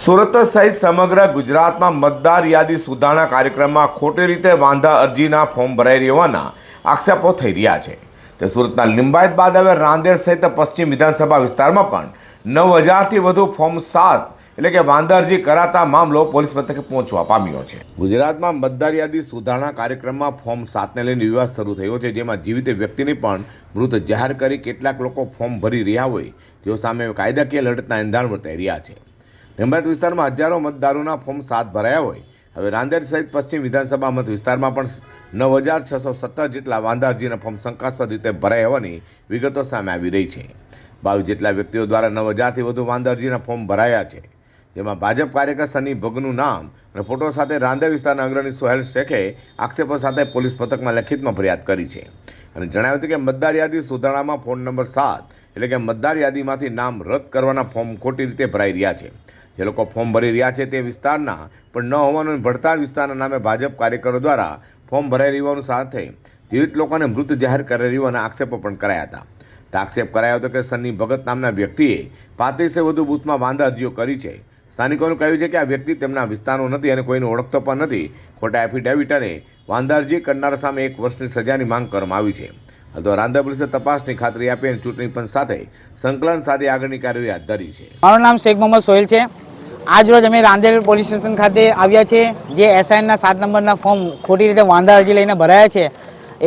સુરત સહિત સમગ્ર ગુજરાતમાં મતદાર યાદી સુધારણા કાર્યક્રમમાં ખોટી રીતે વાંધા અરજીના ફોર્મ ભરાઈ રહેવાના આક્ષેપો થઈ રહ્યા છે. તે સુરતના લિંબાયત બાદ હવે રાંદેર સહિત પશ્ચિમ વિધાનસભા વિસ્તારમાં પણ નવ હજારથી વધુ ફોર્મ સાત એટલે કે વાંધા અરજી કરાતા મામલો પોલીસ મથકે પહોંચવા પામ્યો છે. ગુજરાતમાં મતદાર યાદી સુધારણા કાર્યક્રમમાં ફોર્મ સાતને લઈને વિવાદ શરૂ થયો છે, જેમાં જીવિત વ્યક્તિની પણ મૃત જાહેર કરી કેટલાક લોકો ફોર્મ ભરી રહ્યા હોય તેઓ સામે કાયદાકીય લડતના એંધાણ વર્તાઈ રહ્યા છે. લિંબાયત વિસ્તારમાં હજારો મતદારોના ફોર્મ સાત ભરાયા હોય. હવે નાંદેડ સહિત પશ્ચિમ વિધાનસભા મત વિસ્તારમાં પણ નવ હજાર છસો સત્તર જેટલા વાંધા અરજીના ફોર્મ શંકાસ્પદ રીતે ભરાયા હોવાની વિગતો સામે આવી રહી છે. બાવીસ જેટલા વ્યક્તિઓ દ્વારા નવ હજારથી વધુ વાંધા અરજીના ફોર્મ ભરાયા છે. જેમાં ભાજપ કાર્યકર સની ભગનું નામ અને ફોટો સાથે રાંદેર વિસ્તારના અગ્રણી સોહેલ શેખે આક્ષેપો સાથે પોલીસ મથકમાં લેખિતમાં ફરિયાદ કરી છે. અને જણાવ્યું હતું કે મતદાર યાદી સુધારણામાં ફોન નંબર સાત એટલે કે મતદાર યાદીમાંથી નામ રદ કરવાના ફોર્મ ખોટી રીતે ભરાઈ રહ્યા છે. જે લોકો ફોર્મ ભરી રહ્યા છે તે વિસ્તારના પણ ન હોવાનું ભડતાર વિસ્તારના નામે ભાજપ કાર્યકરો દ્વારા ફોર્મ ભરાઈ રહ્યું સાથે જીવિત લોકોને મૃત જાહેર કરી અને આક્ષેપો પણ કરાયા હતા. તો આક્ષેપ કરાયો હતો કે સન્ની ભગત નામના વ્યક્તિએ પાંત્રીસે વધુ બૂથમાં વાંધા અરજીઓ કરી છે. સ્થાનિકોનું કહ્યું છે કે આ વ્યક્તિ તેમના વિસ્તારનો નથી અને કોઈને ઓળખતો પણ નથી. ખોટા એફિડેવિટ અને વાંધારજી કરનાર સામે એક વર્ષની સજાની માંગ કરવામાં આવી છે. તો રાંદા પોલીસે તપાસની ખાતરી આપી અને ચૂંટણી પંચ સાથે સંકલન સાથે આગળની કાર્યવાહી હાથ ધરી છે. મારું નામ શેખ મોહમ્મદ સોહેલ છે. આજ રોજ અમે રાંદેર પોલીસ સ્ટેશન ખાતે આવ્યા છે જે એસઆઈના સાત નંબરના ફોર્મ ખોટી રીતે વાંધા અરજી લઈને ભરાયા છે.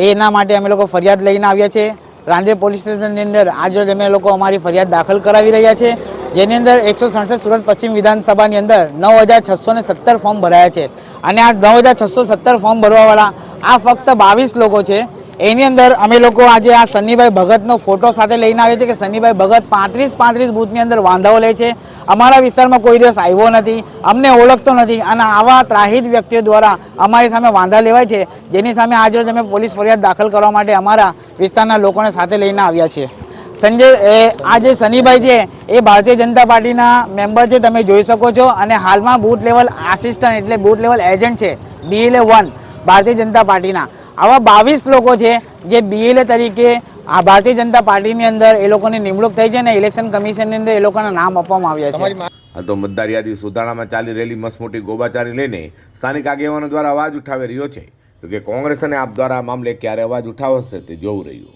એના માટે અમે લોકો ફરિયાદ લઈને આવ્યા છે. રાંદેર પોલીસ સ્ટેશનની અંદર આજ રોજ અમે લોકો અમારી ફરિયાદ દાખલ કરાવી રહ્યા છે. જેની અંદર એકસો સડસઠ સુરત પશ્ચિમ વિધાનસભાની અંદર નવ હજાર છસો ને સત્તર ફોર્મ ભરાયા છે. અને આ નવ હજાર છસો સત્તર ફોર્મ ભરવાવાળા આ ફક્ત બાવીસ લોકો છે. એની અંદર અમે લોકો આજે આ સન્નીભાઈ ભગતનો ફોટો સાથે લઈને આવ્યા છે કે સન્નીભાઈ ભગત પાંત્રીસ પાંત્રીસ બૂથની અંદર વાંધાઓ લે છે. અમારા વિસ્તારમાં કોઈ દિવસ આવ્યો નથી, અમને ઓળખતો નથી અને આવા ત્રાહિત વ્યક્તિઓ દ્વારા અમારી સામે વાંધા લેવાય છે. જેની સામે આજરોજ અમે પોલીસ ફરિયાદ દાખલ કરવા માટે અમારા વિસ્તારના લોકોને સાથે લઈને આવ્યા છીએ. સંજય એ આ જે સનીભાઈ છે એ ભારતીય જનતા પાર્ટીના મેમ્બર છે તમે જોઈ શકો છો. અને હાલમાં બૂથ લેવલ આસિસ્ટન્ટ એટલે બૂથ લેવલ એજન્ટ છે બીએલએ વન ભારતીય જનતા પાર્ટીના. આવા બાવીસ લોકો છે જે બીએલએ તરીકે આ ભારતીય જનતા પાર્ટીની અંદર એ લોકોની નિમણૂક થઈ છે અને ઇલેક્શન કમિશનની અંદર એ લોકોના નામ આપવામાં આવ્યા છે. હાલ તો મતદાર યાદી સુધારણામાં ચાલી રહેલી મસમોટી ગોબાચારી લઈને સ્થાનિક આગેવાનો દ્વારા અવાજ ઉઠાવી રહ્યો છે. કે કોંગ્રેસ અને આપ દ્વારા આ મામલે ક્યારે અવાજ ઉઠાવશે તે જોવું રહ્યું.